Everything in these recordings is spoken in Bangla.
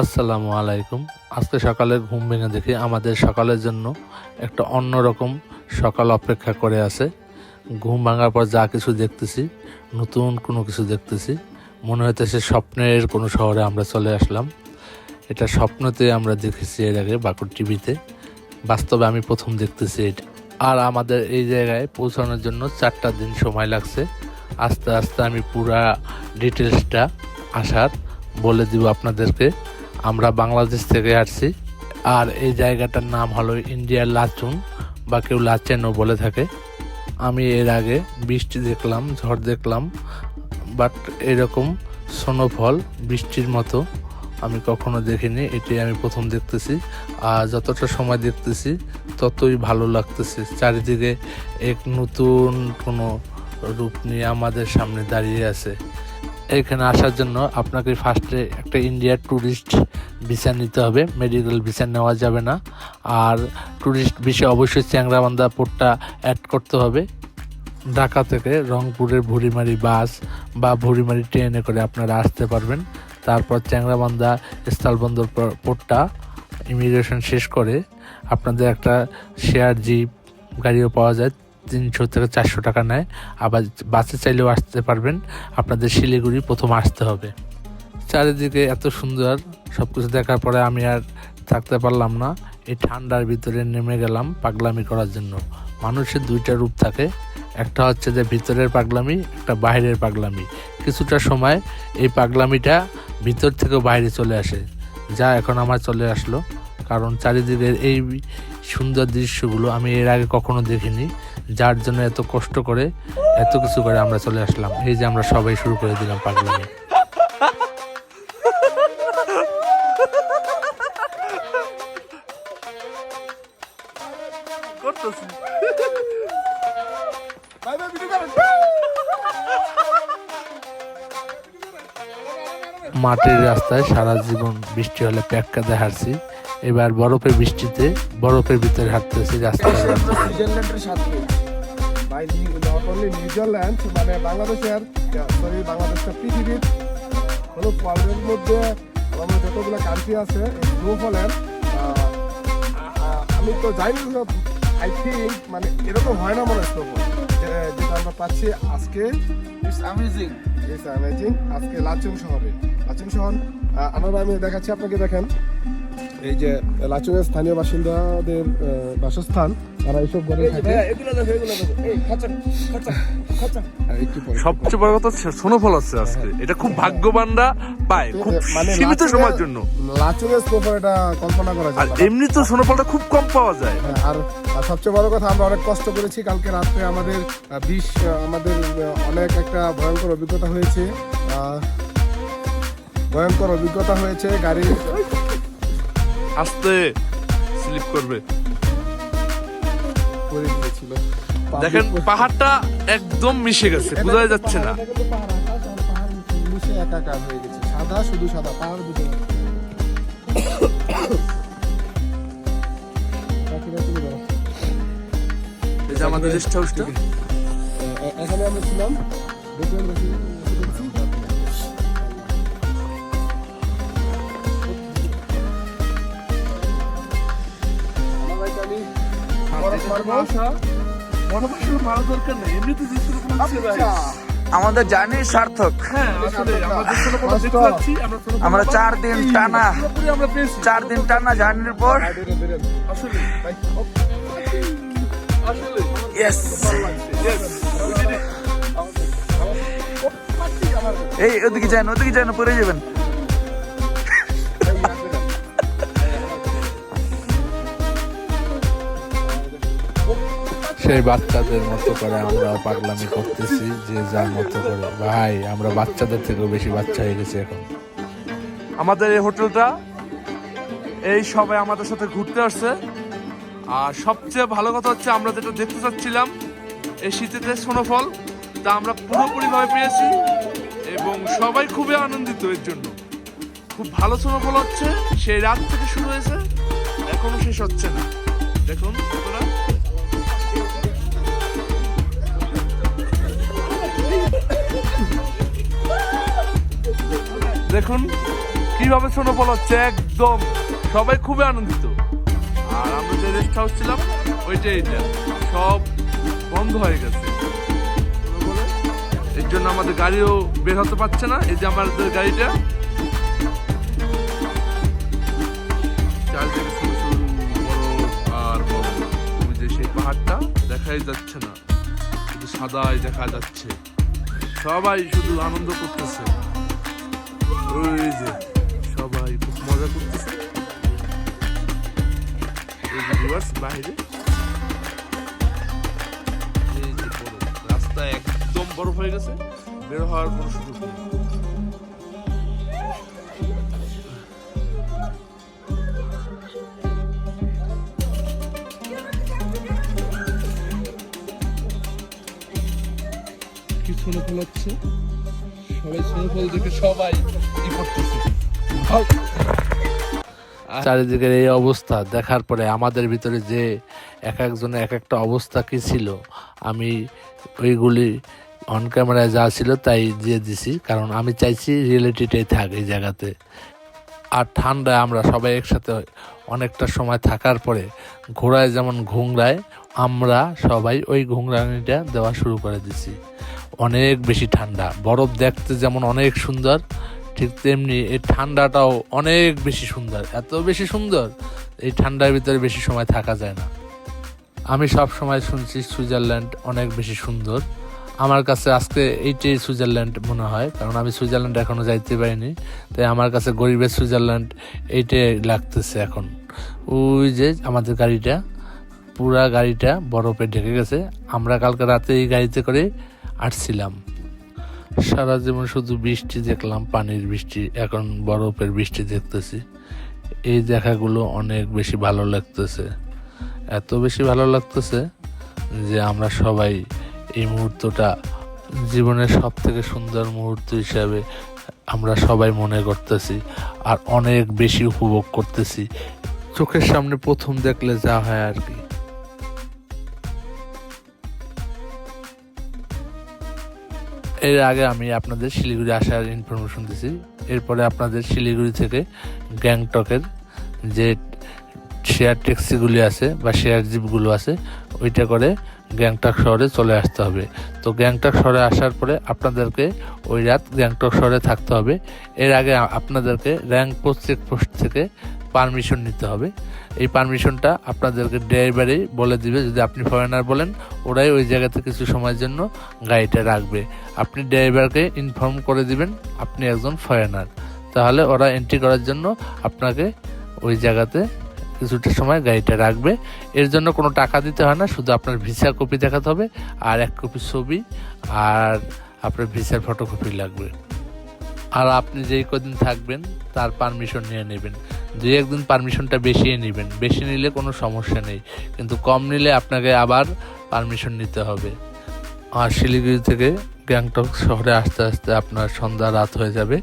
আসসালামু আলাইকুম। আজকে সকালে ঘুম ভেঙে দেখি আমাদের সকালের জন্য একটা অন্যরকম সকাল অপেক্ষা করে আছে। ঘুম ভাঙার পর যা কিছু দেখতেছি, নতুন কোনো কিছু দেখতেছি, মনে হইতেছে স্বপ্নের কোনো শহরে আমরা চলে আসলাম। এটা স্বপ্নতে আমরা দেখেছি এর আগে বাঁকুড় টিভিতে। বাস্তবে আমি প্রথম দেখতেছি এটা। আর আমাদের এই জায়গায় পৌঁছানোর জন্য চারটা দিন সময় লাগছে। আস্তে আস্তে আমি পুরা ডিটেলসটা আসার বলে দিব আপনাদেরকে। আমরা বাংলাদেশ থেকে আসছি। আর এই জায়গাটার নাম হলো ইন্ডিয়ার লাচুন বা কেউ লাচেনও বলে থাকে। আমি এর আগে বৃষ্টি দেখলাম, ঝড় দেখলাম বাট এরকম স্নোফল বৃষ্টির মতো আমি কখনো দেখিনি এটি আমি প্রথম দেখতেছি। আর যতটা সময় দেখতেছি, ততই ভালো লাগতেছে। চারিদিকে এক নতুন কোনো রূপ নিয়ে আমাদের সামনে দাঁড়িয়ে আছে। এখানে আসার জন্য আপনাকে ফার্স্টে একটা ইন্ডিয়ার ট্যুরিস্ট ভিসা নিতে হবে। মেডিকেল ভিসা নেওয়া যাবে না। আর ট্যুরিস্ট ভিসা অবশ্যই চ্যাংরাবান্ধা পোর্টটা অ্যাড করতে হবে। ঢাকা থেকে রংপুরের ভুড়িমারি বাস বা ভুড়িমারি ট্রেনে করে আপনারা আসতে পারবেন। তারপর চ্যাংরাবান্ধা স্থলবন্দর পোর্টটা ইমিগ্রেশন শেষ করে আপনাদের একটা শেয়ার জিপ গাড়িও পাওয়া যায়। তিনশো থেকে চারশো টাকা নেয়। আবার বাসে চাইলেও আসতে পারবেন। আপনাদের শিলিগুড়ি প্রথম আসতে হবে। চারিদিকে এত সুন্দর। সব কিছু দেখার পরে আমি আর থাকতে পারলাম না। এই ঠান্ডার ভিতরে নেমে গেলাম পাগলামি করার জন্য। মানুষের দুইটা রূপ থাকে। একটা হচ্ছে যে ভিতরের পাগলামি, একটা বাইরের পাগলামি। কিছুটা সময় এই পাগলামিটা ভিতর থেকে বাইরে চলে আসে। যা এখন আমার চলে আসলো। কারণ চারিদিকের এই সুন্দর দৃশ্যগুলো আমি এর আগে কখনো দেখিনি। যার জন্য এত কষ্ট করে এত কিছু করে আমরা চলে আসলাম। এই যে আমরা সবাই শুরু করে দিলাম পাগলামি। মাটির রাস্তায় সারা জীবন বৃষ্টি হলে প্যাক্কাতে হাঁটছি এবার বরফের বৃষ্টিতে বরফের ভিতরে হাঁটতেছি সুইজারল্যান্ডের সাথে। ভাই নট অনলি নিউজিল্যান্ড মানে বাংলাদেশের সরি বাংলাদেশটা পৃথিবীর হলো মধ্যে আমাদের যতগুলো কান্ট্রি আছে আমি তো জানি আই থিঙ্ক মানে এরকম হয় না মনে স্নোফল যেটা আমরা পাচ্ছি আজকে. ইটস অ্যামেজিং আজকে লাচুং শহরে। লাচুং শহর আহ, আমি দেখাচ্ছি আপনাকে দেখেন। এই যে লাচুংয়ের স্থানীয় বাসিন্দাদের বাসস্থান তারা এইসব ঘরে থাকে। সবচেয়ে বড় কথা সোনোফল আছে আজকে। এটা খুব ভাগ্যবানরা পায় খুব মানে সীমিত সময়ের জন্য। লাচুংয়ের স্নোফল এটা কল্পনা করা যায়। এমনি তো সোনোফলটা খুব কম পাওয়া যায়। হ্যাঁ, আর সবচেয়ে বড় কথা আমরা অনেক কষ্ট করেছি কালকে রাত্রে আমাদের বিষ আমাদের অনেক একটা ভয়ঙ্কর অভিজ্ঞতা হয়েছে। আহ, ভয়ঙ্কর অভিজ্ঞতা হয়েছে গাড়ি আস্তে স্লিপ করবে। দেখেন পাহাড়টা একদম মিশে গেছে বোঝাই যাচ্ছে না। একাকার হয়ে গেছে। সাদা শুধু সাদা পাহাড় বুঝে আমাদের রেস্ট হাউসটা এখানে আমরা ছিলাম। আমাদের জার্নি সার্থক। আমরা চার দিন টানা, চার দিন টানা জার্নির পর. এই, ওদিকে যান ওদিকে যান পরে যাবেন। সেই বাচ্চাদের মতো করে আমরা পাগলামি করতেছি, যে যার মতো করে। ভাই, আমরা বাচ্চাদের থেকেও বেশি বাচ্চা হয়ে গেছি এখন। আমাদের এই হোটেলটা এই সবাই আমাদের সাথে ঘুরতে আসছে। আর সবচেয়ে ভালো কথা হচ্ছে, আমরা যেটা দেখতে চাচ্ছিলাম, এই শীতেতে স্নোফল তা আমরা পুরোপুরিভাবে পেয়েছি এবং সবাই খুবই আনন্দিত এর জন্য। খুব ভালো স্নোফল হচ্ছে, সেই রাত থেকে শুরু হয়েছে, এখনও শেষ হচ্ছে না। দেখুন, আপনারা। দেখুন, কীভাবে স্নোফল হচ্ছে একদম। সবাই খুবই আনন্দিত। আর আমরা যে রেস্ট হাউস ছিলাম ওইটা এইটা সব বন্ধ হয়ে গেছে। এর জন্য আমাদের গাড়িও বের হতে পারছে না, এই যে আমাদের গাড়িটা। আর ওই যে সেই পাহাড়টা দেখাই যাচ্ছে না। সাদাই দেখা যাচ্ছে। সবাই শুধু আনন্দ করতেছে। ওই যে, সবাই খুব মজা করতেছে। বাইরে। রাস্তা একদম বরফ হয়ে গেছে, বের হওয়ার কোনো সুযোগ নেই। চারিদিকের এই অবস্থা দেখার পরে আমাদের ভিতরে যে এক একজনের এক একটা অবস্থা কি ছিল, আমি ওইগুলি অন ক্যামেরায় যা ছিল তাই দিয়ে দিছি, কারণ আমি চাইছি রিয়েলিটিটাই থাক এই জায়গাতে। আর ঠান্ডায় আমরা সবাই একসাথে অনেকটা সময় থাকার পরে ঘোড়ায় যেমন ঘুংরায়, আমরা সবাই ওই ঘুংরানিটা দেওয়া শুরু করে দিছি। অনেক বেশি ঠান্ডা। বরফ দেখতে যেমন অনেক সুন্দর, ঠিক তেমনি এই ঠান্ডাটাও অনেক বেশি সুন্দর। এত বেশি সুন্দর, এই ঠান্ডার ভিতরে বেশি সময় থাকা যায় না। আমি সব সময় শুনছি সুইজারল্যান্ড অনেক বেশি সুন্দর। আমার কাছে আজকে এইটাই সুইজারল্যান্ড মনে হয়, কারণ আমি সুইজারল্যান্ড এখনও যাইতে পারিনি। তাই আমার কাছে গরিবের সুইজারল্যান্ড এইটাই লাগতেছে এখন। ওই যে আমাদের গাড়িটা, পুরা গাড়িটা বরফে ঢেকে গেছে। আমরা কালকে রাতে এই গাড়িতে করে আসছিলাম সারা জীবন শুধু বৃষ্টি দেখলাম, পানির বৃষ্টি, এখন বরফের বৃষ্টি দেখতেছি। এই দেখাগুলো অনেক বেশি ভালো লাগতেছে। এত বেশি ভালো লাগতেছে যে আমরা সবাই এই মুহূর্তটা জীবনের সব থেকে সুন্দর মুহূর্ত হিসাবে আমরা সবাই মনে করতেছি আর অনেক বেশি উপভোগ করতেছি। চোখের সামনে প্রথম দেখলে যা হয় আর কি। এর আগে আমি আপনাদের শিলিগুড়ি আসার ইনফরমেশন দিছি। এরপরে আপনাদের শিলিগুড়ি থেকে গ্যাংটকের যে শেয়ার ট্যাক্সিগুলি আছে বা শেয়ার জিপগুলো আছে, ওইটা করে গ্যাংটক শহরে চলে আসতে হবে। তো গ্যাংটক শহরে আসার পরে আপনাদেরকে ওই রাত গ্যাংটক শহরে থাকতে হবে। এর আগে আপনাদেরকে র্যাঙ্ক পোস্ট চেকপোস্ট থেকে পারমিশন নিতে হবে। এই পারমিশনটা আপনাদেরকে ড্রাইভারেই বলে দিবে, যদি আপনি ফরেনার বলেন, ওরাই ওই জায়গাতে কিছু সময়ের জন্য গাড়িটা রাখবে। আপনি ড্রাইভারকে ইনফর্ম করে দিবেন, আপনি একজন ফরেনার তাহলে ওরা এন্ট্রি করার জন্য আপনাকে ওই জায়গাতে কিছুটা সময় গাড়িটা রাখবে। এর জন্য কোনো টাকা দিতে হয় না, শুধু আপনার ভিসা কপি দেখাতে হবে, আর এক কপি ছবি, আর আপনার ভিসার ফটোকপি লাগবে। আর আপনি যেই কদিন থাকবেন, তার পারমিশন নিয়ে নেবেন। দুই একদিন পারমিশনটা বেশি নেবেন। বেশি নিলে কোনো সমস্যা নেই। কিন্তু কম নিলে আপনাকে আবার পারমিশন নিতে হবে। আর শিলিগুড়ি থেকে গ্যাংটক শহরে আসতে আসতে আপনার সন্ধ্যা রাত হয়ে যাবে।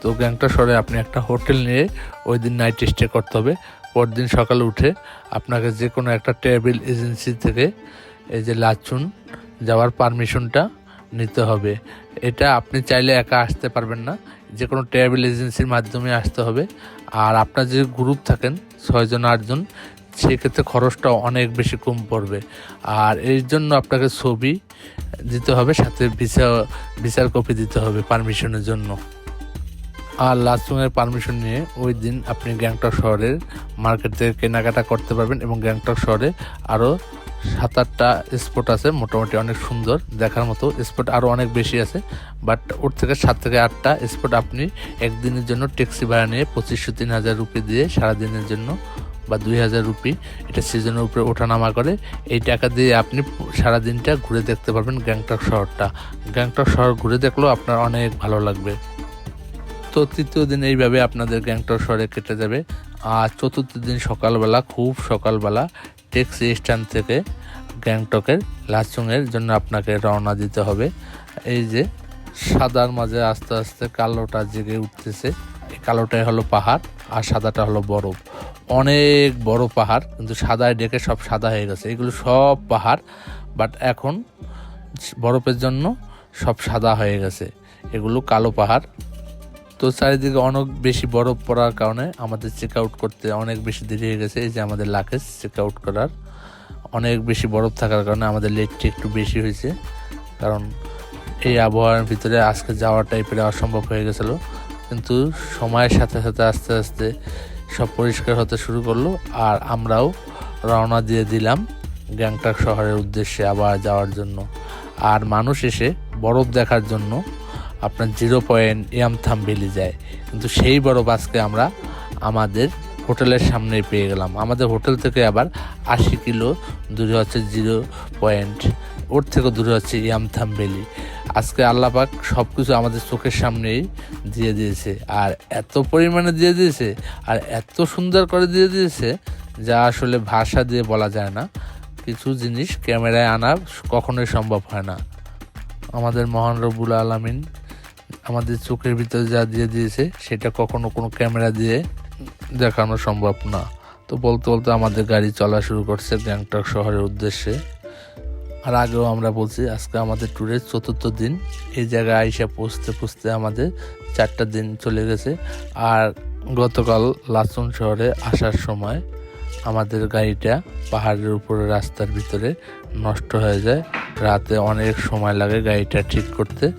তো গ্যাংটক শহরে আপনি একটা হোটেল নিয়ে ওই দিন নাইট স্টে করতে হবে। পরদিন সকালে উঠে আপনাকে যে কোনো একটা ট্রাভেল এজেন্সি থেকে এই যে লাচুন যাওয়ার পারমিশনটা নিতে হবে। এটা আপনি চাইলে একা আসতে পারবেন না। যে কোনো ট্রাভেল এজেন্সির মাধ্যমে আসতে হবে। আর আপনার যে গ্রুপ থাকেন ছয়জন আটজন সেক্ষেত্রে খরচটা অনেক বেশি কম পড়বে। আর এর জন্য আপনাকে ছবি দিতে হবে, সাথে ভিসা, ভিসার কপি দিতে হবে পারমিশনের জন্য। আর লাস্টুংয়ের পারমিশন নিয়ে ওই দিন আপনি গ্যাংটক শহরের মার্কেট থেকে কেনাকাটা করতে পারবেন এবং গ্যাংটক শহরে আরও সাত আটটা স্পট আছে, মোটামুটি অনেক সুন্দর। দেখার মতো স্পট আরও অনেক বেশি আছে। বাট ওর থেকে সাত থেকে আটটা স্পট আপনি একদিনের জন্য ট্যাক্সি ভাড়া নিয়ে পঁচিশশো, তিন হাজার রুপি দিয়ে সারাদিনের জন্য বা দুই হাজার রুপি এটা সিজনের উপরে ওঠানামা করে। এই টাকা দিয়ে আপনি সারা দিনটা ঘুরে দেখতে পারবেন গ্যাংটক শহরটা। গ্যাংটক শহর ঘুরে দেখলেও আপনার অনেক ভালো লাগবে। তো তৃতীয় দিন এইভাবে আপনাদের গ্যাংটক শহরে কেটে যাবে। আর চতুর্থ দিন সকালবেলা, খুব সকালবেলা ট্যাক্সি স্ট্যান্ড থেকে গ্যাংটকের, লাচুংয়ের জন্য আপনাকে রওনা দিতে হবে। এই যে সাদার মাঝে আস্তে আস্তে কালোটা জেগে উঠতেছে। এই কালোটাই হলো পাহাড় আর সাদাটা হলো বরফ। অনেক বড় পাহাড়, কিন্তু সাদায় ডেকে সব সাদা হয়ে গেছে। এগুলো সব পাহাড়, বাট এখন বরফের জন্য সব সাদা হয়ে গেছে। এগুলো কালো পাহাড়। তো চারিদিকে অনেক বেশি বরফ পড়ার কারণে আমাদের চেক আউট করতে অনেক বেশি দেরি হয়ে গেছে। এই যে আমাদের লাকেজ চেক আউট করার অনেক বেশি বরফ থাকার কারণে আমাদের লেটটি একটু বেশি হয়েছে। কারণ এই আবহাওয়ার ভিতরে আজকে যাওয়াটাই প্রায় অসম্ভব হয়ে গেছিল। কিন্তু সময়ের সাথে সাথে আস্তে আস্তে সব পরিষ্কার হতে শুরু করল আর আমরাও রওনা দিয়ে দিলাম গ্যাংটক শহরের উদ্দেশ্যে আবার যাওয়ার জন্য। আর মানুষ এসে বরফ দেখার জন্য আপনার জিরো পয়েন্ট ইয়ামথাম ভ্যালি যায়। কিন্তু সেই বরফ আজকে আমরা আমাদের হোটেলের সামনেই পেয়ে গেলাম। আমাদের হোটেল থেকে আবার আশি কিলো দূরে হচ্ছে জিরো পয়েন্ট। ওর থেকে দূরে হচ্ছে ইয়ামথাম ভ্যালি আজকে আল্লাপাক সব কিছু আমাদের চোখের সামনেই দিয়ে দিয়েছে। আর এত পরিমাণে দিয়ে দিয়েছে, আর এত সুন্দর করে দিয়ে দিয়েছে, যা আসলে ভাষা দিয়ে বলা যায় না। কিছু জিনিস ক্যামেরায় আনা কখনোই সম্ভব হয় না। আমাদের মহান রবুল আলমিন আমাদের চোখের ভিতরে যা দিয়ে দিয়েছে, সেটা কখনো কোনো ক্যামেরা দিয়ে দেখানো সম্ভব না। তো বলতে বলতে আমাদের গাড়ি চলা শুরু করছে গ্যাংটক শহরের উদ্দেশ্যে। আর আগেও আমরা বলছি, আজকে আমাদের ট্যুরের চতুর্থ দিন। এই জায়গায় আইসা পৌঁছতে পৌঁছতে আমাদের চারটা দিন চলে গেছে। আর গতকাল লাচুন শহরে আসার সময় আমাদের গাড়িটা পাহাড়ের উপরে, রাস্তার ভিতরে নষ্ট হয়ে যায়। রাতে অনেক সময় লাগে গাড়িটা ঠিক করতে।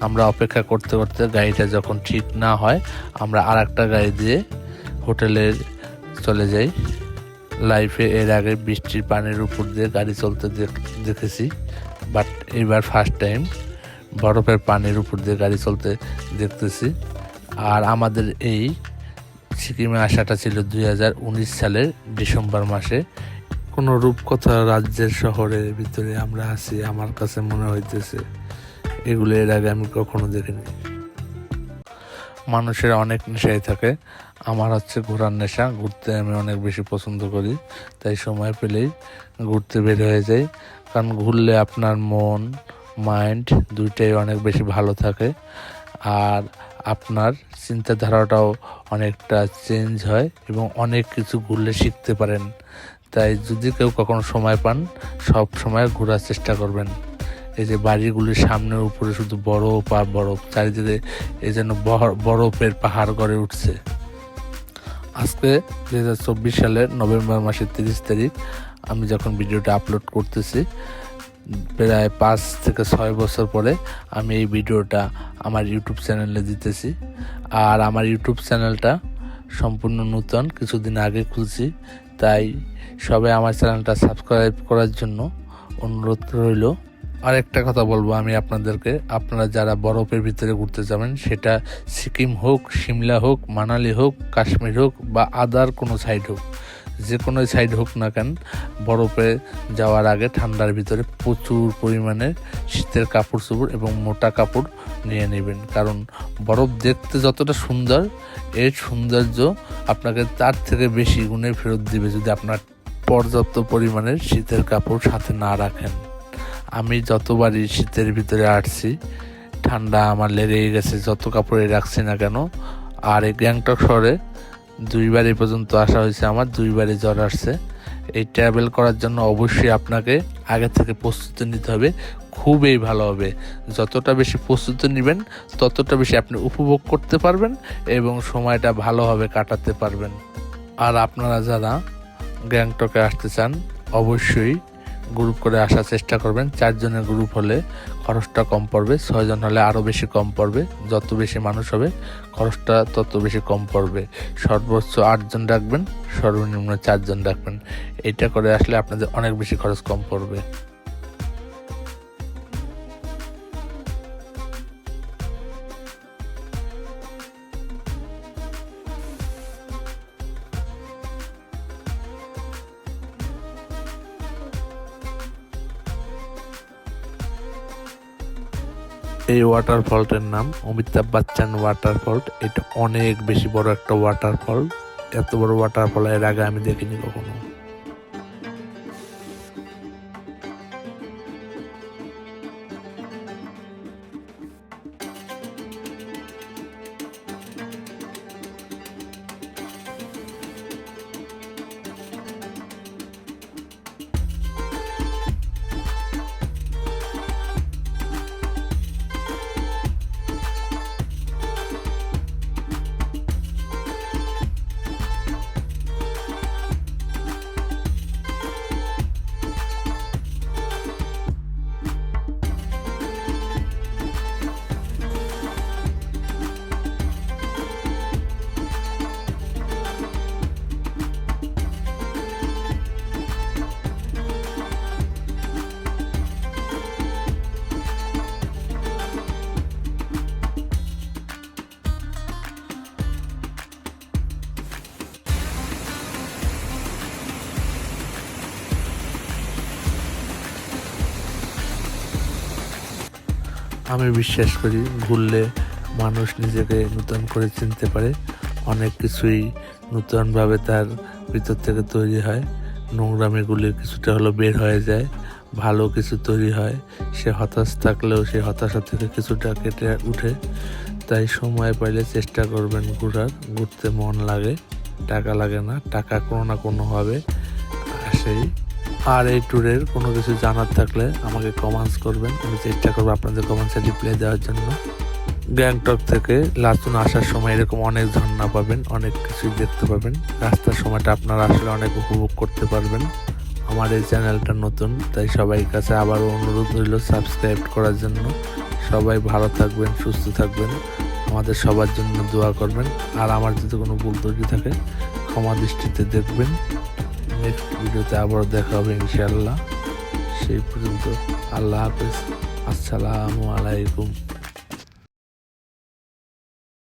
আমরা অপেক্ষা করতে করতে গাড়িটা যখন ঠিক না হয়, আমরা আর একটা গাড়ি দিয়ে হোটেলে চলে যাই। লাইফে এর আগে বৃষ্টির পানির উপর দিয়ে গাড়ি চলতে দেখ- দেখেছি বাট এবার ফার্স্ট টাইম বরফের পানির উপর দিয়ে গাড়ি চলতে দেখতেছি। আর আমাদের এই সিকিমে আসাটা ছিল দুই হাজার উনিশ সালের ডিসেম্বর মাসে। কোনো রূপকথা রাজ্যের শহরের ভিতরে আমরা আছি, আমার কাছে মনে হইতেছে। এগুলো এর আগে আমি কখনো দেখিনি। মানুষের অনেক নেশাই থাকে। আমার হচ্ছে ঘোরার নেশা, ঘুরতে আমি অনেক বেশি পছন্দ করি। তাই সময় পেলেই ঘুরতে বের হয়ে যাই। কারণ ঘুরলে আপনার মন মাইন্ড দুইটাই অনেক বেশি ভালো থাকে। আর আপনার চিন্তাধারাটাও অনেকটা চেঞ্জ হয় এবং অনেক কিছু ঘুরলে শিখতে পারেন। তাই যদি কেউ কখনো সময় পান, সব সময় ঘোরার চেষ্টা করবেন। এই যে বাড়িগুলির সামনের উপরে শুধু বরফ আর বরফ চারিদিকে এই যেন বরফের পাহাড় গড়ে উঠছে। আজকে দুই হাজার চব্বিশ সালের নভেম্বর মাসের তিরিশ তারিখ, আমি যখন ভিডিওটা আপলোড করতেছি, প্রায় পাঁচ থেকে ছয় বছর পরে আমি এই ভিডিওটা আমার ইউটিউব চ্যানেলে দিতেছি। আর আমার ইউটিউব চ্যানেলটা সম্পূর্ণ নূতন, কিছুদিন আগে খুলছি। তাই সবাই আমার চ্যানেলটা সাবস্ক্রাইব করার জন্য অনুরোধ রইল। আর একটা কথা বলব আমি আপনাদেরকে। আপনারা যারা বরফের ভিতরে ঘুরতে যাবেন, সেটা সিকিম হোক, সিমলা হোক, মানালি হোক, কাশ্মীর হোক বা আদার কোনো সাইড হোক, যে কোনো সাইড হোক না কেন, বরফে যাওয়ার আগে ঠান্ডার ভিতরে প্রচুর পরিমাণে শীতের কাপড় চোপড় এবং মোটা কাপড় নিয়ে নেবেন। কারণ বরফ দেখতে যতটা সুন্দর, এর সৌন্দর্য আপনাকে তার থেকে বেশি গুণে ফেরত দিবে যদি আপনার পর্যাপ্ত পরিমাণের শীতের কাপড় সাথে না রাখেন। আমি যতবারই শীতের ভিতরে আসছি, ঠান্ডা আমার লেগেই গেছে, যত কাপড়ে রাখছি না কেন। আর এই গ্যাংটক শহরে দুইবার এই পর্যন্ত আসা হয়েছে আমার, দুইবারই জ্বর আসছে। এই ট্রাভেল করার জন্য অবশ্যই আপনাকে আগে থেকে প্রস্তুতি নিতে হবে, খুবই ভালো হবে। যতটা বেশি প্রস্তুতি নেবেন, ততটা বেশি আপনি উপভোগ করতে পারবেন এবং সময়টা ভালোভাবে কাটাতে পারবেন। আর আপনারা যারা গ্যাংটকে আসতে চান, অবশ্যই গ্রুপ করে আসার চেষ্টা করবেন। চারজনের গ্রুপ হলে খরচটা কম পড়বে, ছয়জন হলে আরও বেশি কম পড়বে। যত বেশি মানুষ হবে, খরচটা তত বেশি কম পড়বে। সর্বোচ্চ আটজন রাখবেন, সর্বনিম্ন চারজন রাখবেন। এটা করে আসলে আপনাদের অনেক বেশি খরচ কম পড়বে। এই ওয়াটারফলটার নাম অমিতাভ বচ্চন ওয়াটারফল এটা অনেক বেশি বড় একটা ওয়াটারফল এত বড় ওয়াটারফল এর আগে আমি দেখিনি কখনো। আমি বিশ্বাস করি ঘুরলে মানুষ নিজেকে নূতন করে চিনতে পারে। অনেক কিছুই নূতনভাবে তার ভিতর থেকে তৈরি হয়। নোংরামিগুলি কিছুটা হলো বের হয়ে যায়। ভালো কিছু তৈরি হয়। সে হতাশ থাকলেও সে হতাশা থেকে কিছুটা কেটে উঠে। তাই সময় পাইলে চেষ্টা করবেন ঘোরার। ঘুরতে মন লাগে, টাকা লাগে না, টাকা কোনো না কোনোভাবে আসেই। আর এই ট্যুরের কোনো কিছু জানার থাকলে আমাকে কমেন্টস করবেন। আমি চেষ্টা করব আপনাদের কমেন্টসে রিপ্লাই দেওয়ার জন্য। গ্যাংটক থেকে লাচুন আসার সময় এরকম অনেক ঝর্ণা পাবেন, অনেক কিছুই দেখতে পাবেন। রাস্তার সময়টা আপনারা আসলে অনেক উপভোগ করতে পারবেন। আমার এই চ্যানেলটা নতুন, তাই সবাই কাছে আবারও অনুরোধ রইল সাবস্ক্রাইব করার জন্য। সবাই ভালো থাকবেন, সুস্থ থাকবেন। আমাদের সবার জন্য দোয়া করবেন। আর আমার যদি কোনো ভুল ত্রুটি থাকে, ক্ষমা দৃষ্টিতে দেখবেন। নেক্সট ভিডিওতে আবার দেখা হবে ইনশাআল্লাহ। সেই পর্যন্ত আল্লাহ হাফেজ। আসসালামু আলাইকুম।